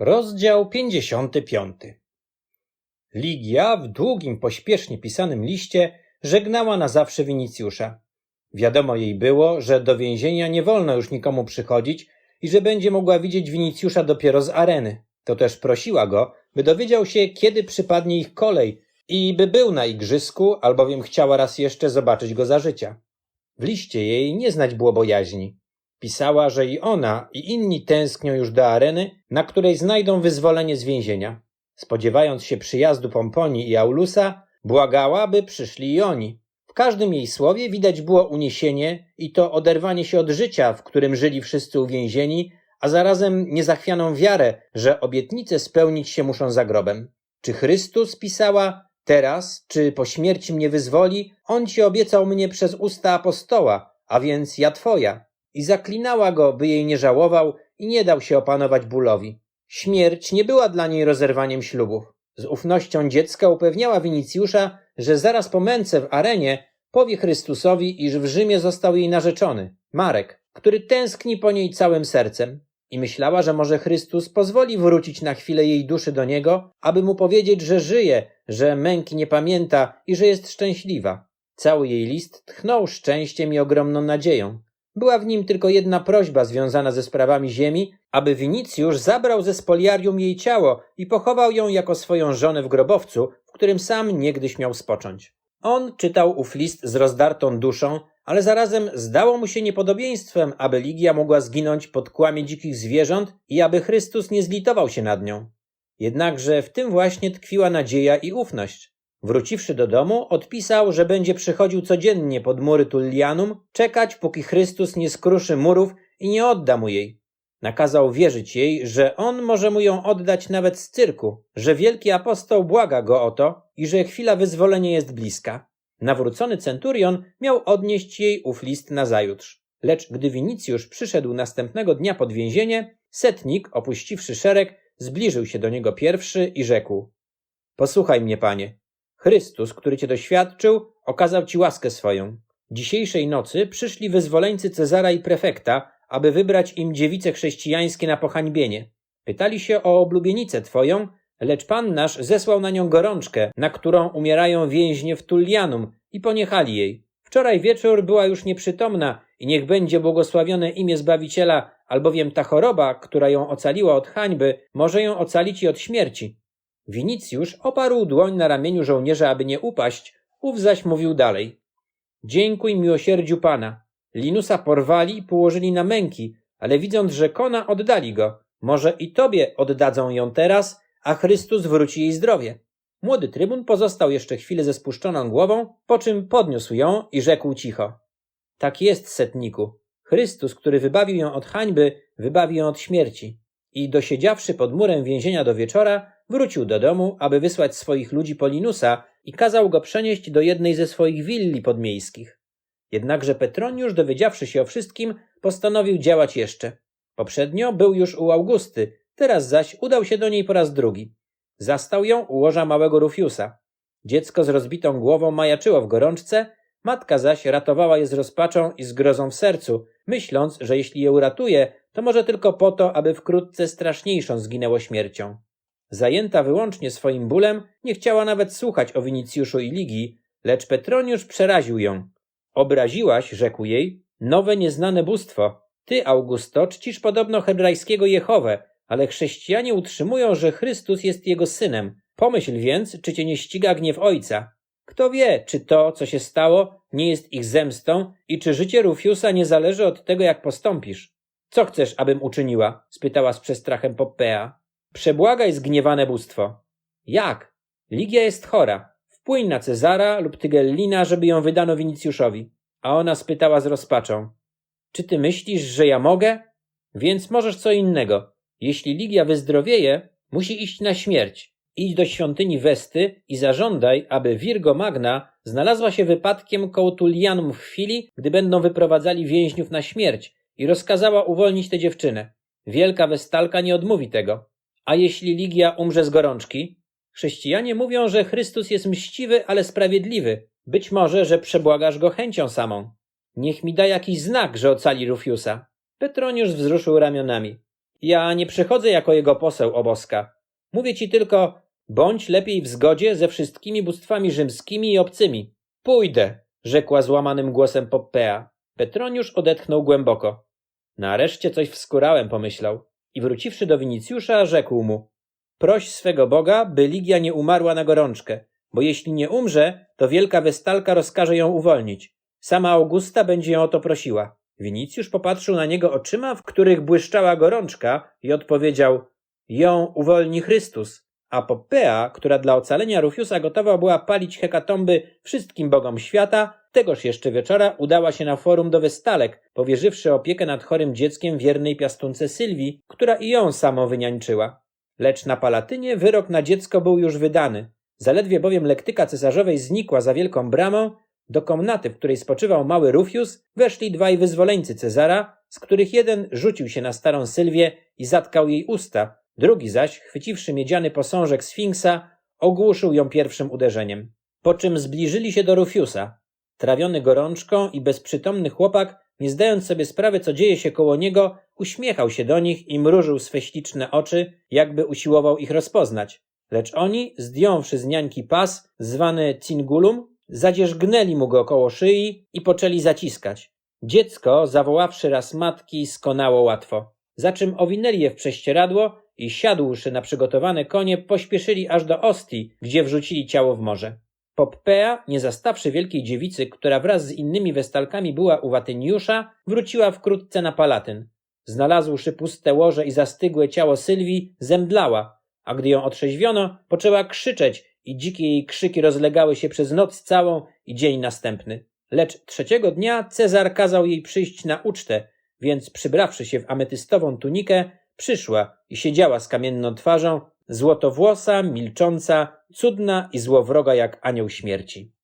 Rozdział 55 Ligia w długim, pośpiesznie pisanym liście żegnała na zawsze Winicjusza. Wiadomo jej było, że do więzienia nie wolno już nikomu przychodzić i że będzie mogła widzieć Winicjusza dopiero z areny. To też prosiła go, by dowiedział się, kiedy przypadnie ich kolej i by był na igrzyska, albowiem chciała raz jeszcze zobaczyć go za życia. W liście jej nie znać było bojaźni. Pisała, że i ona, i inni tęsknią już do areny, na której znajdą wyzwolenie z więzienia. Spodziewając się przyjazdu Pomponii i Aulusa, błagała, by przyszli i oni. W każdym jej słowie widać było uniesienie i to oderwanie się od życia, w którym żyli wszyscy uwięzieni, a zarazem niezachwianą wiarę, że obietnice spełnić się muszą za grobem. Czy Chrystus, pisała, teraz, czy po śmierci mnie wyzwoli, on ci obiecał mnie przez usta apostoła, a więc ja twoja. I zaklinała go, by jej nie żałował i nie dał się opanować bólowi. Śmierć nie była dla niej rozerwaniem ślubów. Z ufnością dziecka upewniała Winicjusza, że zaraz po męce w arenie powie Chrystusowi, iż w Rzymie został jej narzeczony, Marek, który tęskni po niej całym sercem. I myślała, że może Chrystus pozwoli wrócić na chwilę jej duszy do niego, aby mu powiedzieć, że żyje, że męki nie pamięta i że jest szczęśliwa. Cały jej list tchnął szczęściem i ogromną nadzieją. Była w nim tylko jedna prośba związana ze sprawami ziemi, aby Winicjusz zabrał ze spoliarium jej ciało i pochował ją jako swoją żonę w grobowcu, w którym sam niegdyś miał spocząć. On czytał ów list z rozdartą duszą, ale zarazem zdało mu się niepodobieństwem, aby Ligia mogła zginąć pod kłamie dzikich zwierząt i aby Chrystus nie zlitował się nad nią. Jednakże w tym właśnie tkwiła nadzieja i ufność. Wróciwszy do domu, odpisał, że będzie przychodził codziennie pod mury Tullianum, czekać, póki Chrystus nie skruszy murów i nie odda mu jej. Nakazał wierzyć jej, że on może mu ją oddać nawet z cyrku, że wielki apostoł błaga go o to i że chwila wyzwolenia jest bliska. Nawrócony centurion miał odnieść jej ów list nazajutrz. Lecz gdy Winicjusz przyszedł następnego dnia pod więzienie, setnik, opuściwszy szereg, zbliżył się do niego pierwszy i rzekł: Posłuchaj mnie, panie. Chrystus, który cię doświadczył, okazał ci łaskę swoją. Dzisiejszej nocy przyszli wyzwoleńcy Cezara i prefekta, aby wybrać im dziewice chrześcijańskie na pohańbienie. Pytali się o oblubienicę twoją, lecz Pan nasz zesłał na nią gorączkę, na którą umierają więźnie w Tullianum i poniechali jej. Wczoraj wieczór była już nieprzytomna i niech będzie błogosławione imię Zbawiciela, albowiem ta choroba, która ją ocaliła od hańby, może ją ocalić i od śmierci. Winicjusz oparł dłoń na ramieniu żołnierza, aby nie upaść, ów zaś mówił dalej. Dziękuj miłosierdziu Pana. Linusa porwali i położyli na męki, ale widząc, że kona oddali go. Może i tobie oddadzą ją teraz, a Chrystus wróci jej zdrowie. Młody trybun pozostał jeszcze chwilę ze spuszczoną głową, po czym podniósł ją i rzekł cicho. Tak jest, setniku. Chrystus, który wybawił ją od hańby, wybawi ją od śmierci. I dosiedziawszy pod murem więzienia do wieczora, wrócił do domu, aby wysłać swoich ludzi po Linusa i kazał go przenieść do jednej ze swoich willi podmiejskich. Jednakże Petroniusz, dowiedziawszy się o wszystkim, postanowił działać jeszcze. Poprzednio był już u Augusty, teraz zaś udał się do niej po raz drugi. Zastał ją u łoża małego Rufiusa. Dziecko z rozbitą głową majaczyło w gorączce, matka zaś ratowała je z rozpaczą i zgrozą w sercu, myśląc, że jeśli je uratuje, to może tylko po to, aby wkrótce straszniejszą zginęło śmiercią. Zajęta wyłącznie swoim bólem, nie chciała nawet słuchać o Winicjuszu i Ligii, lecz Petroniusz przeraził ją. Obraziłaś, rzekł jej, nowe nieznane bóstwo. Ty, Augusto, czcisz podobno hebrajskiego Jehowę, ale chrześcijanie utrzymują, że Chrystus jest jego synem. Pomyśl więc, czy cię nie ściga gniew ojca. Kto wie, czy to, co się stało, nie jest ich zemstą i czy życie Rufiusa nie zależy od tego, jak postąpisz. Co chcesz, abym uczyniła? spytała z przestrachem Poppea. Przebłagaj zgniewane bóstwo. Jak? Ligia jest chora. Wpłyń na Cezara lub Tygellina, żeby ją wydano Winicjuszowi. A ona spytała z rozpaczą. Czy ty myślisz, że ja mogę? Więc możesz co innego. Jeśli Ligia wyzdrowieje, musi iść na śmierć. Idź do świątyni Westy i zażądaj, aby Virgo Magna znalazła się wypadkiem koło Tullianum w chwili, gdy będą wyprowadzali więźniów na śmierć i rozkazała uwolnić tę dziewczynę. Wielka Westalka nie odmówi tego. A jeśli Ligia umrze z gorączki? Chrześcijanie mówią, że Chrystus jest mściwy, ale sprawiedliwy. Być może, że przebłagasz go chęcią samą. Niech mi da jakiś znak, że ocali Rufiusa. Petroniusz wzruszył ramionami. Ja nie przychodzę jako jego poseł oboska. Mówię ci tylko, bądź lepiej w zgodzie ze wszystkimi bóstwami rzymskimi i obcymi. Pójdę, rzekła złamanym głosem Poppea. Petroniusz odetchnął głęboko. Nareszcie coś wskurałem, pomyślał. I wróciwszy do Winicjusza, rzekł mu. Proś swego Boga, by Ligia nie umarła na gorączkę, bo jeśli nie umrze, to wielka westalka rozkaże ją uwolnić. Sama Augusta będzie ją o to prosiła. Winicjusz popatrzył na niego oczyma, w których błyszczała gorączka i odpowiedział Ją uwolni Chrystus. A Poppea, która dla ocalenia Rufiusa gotowa była palić hekatomby wszystkim bogom świata, tegoż jeszcze wieczora udała się na forum do Westalek, powierzywszy opiekę nad chorym dzieckiem wiernej piastunce Sylwii, która i ją samo wyniańczyła. Lecz na Palatynie wyrok na dziecko był już wydany. Zaledwie bowiem lektyka cesarzowej znikła za wielką bramą, do komnaty, w której spoczywał mały Rufius, weszli dwaj wyzwoleńcy Cezara, z których jeden rzucił się na starą Sylwię i zatkał jej usta, drugi zaś, chwyciwszy miedziany posążek Sfinksa, ogłuszył ją pierwszym uderzeniem. Po czym zbliżyli się do Rufiusa. Trawiony gorączką i bezprzytomny chłopak, nie zdając sobie sprawy, co dzieje się koło niego, uśmiechał się do nich i mrużył swe śliczne oczy, jakby usiłował ich rozpoznać. Lecz oni, zdjąwszy z niańki pas, zwany cingulum, zadzierzgnęli mu go koło szyi i poczęli zaciskać. Dziecko, zawoławszy raz matki, skonało łatwo. Za czym owinęli je w prześcieradło i siadłszy na przygotowane konie, pośpieszyli aż do Ostii, gdzie wrzucili ciało w morze. Poppea, nie zastawszy wielkiej dziewicy, która wraz z innymi westalkami była u Watyniusza, wróciła wkrótce na Palatyn. Znalazłszy puste łoże i zastygłe ciało Sylwii, zemdlała, a gdy ją otrzeźwiono, poczęła krzyczeć i dzikie jej krzyki rozlegały się przez noc całą i dzień następny. Lecz trzeciego dnia Cezar kazał jej przyjść na ucztę, więc przybrawszy się w ametystową tunikę, przyszła i siedziała z kamienną twarzą, złotowłosa, milcząca, cudna i złowroga jak anioł śmierci.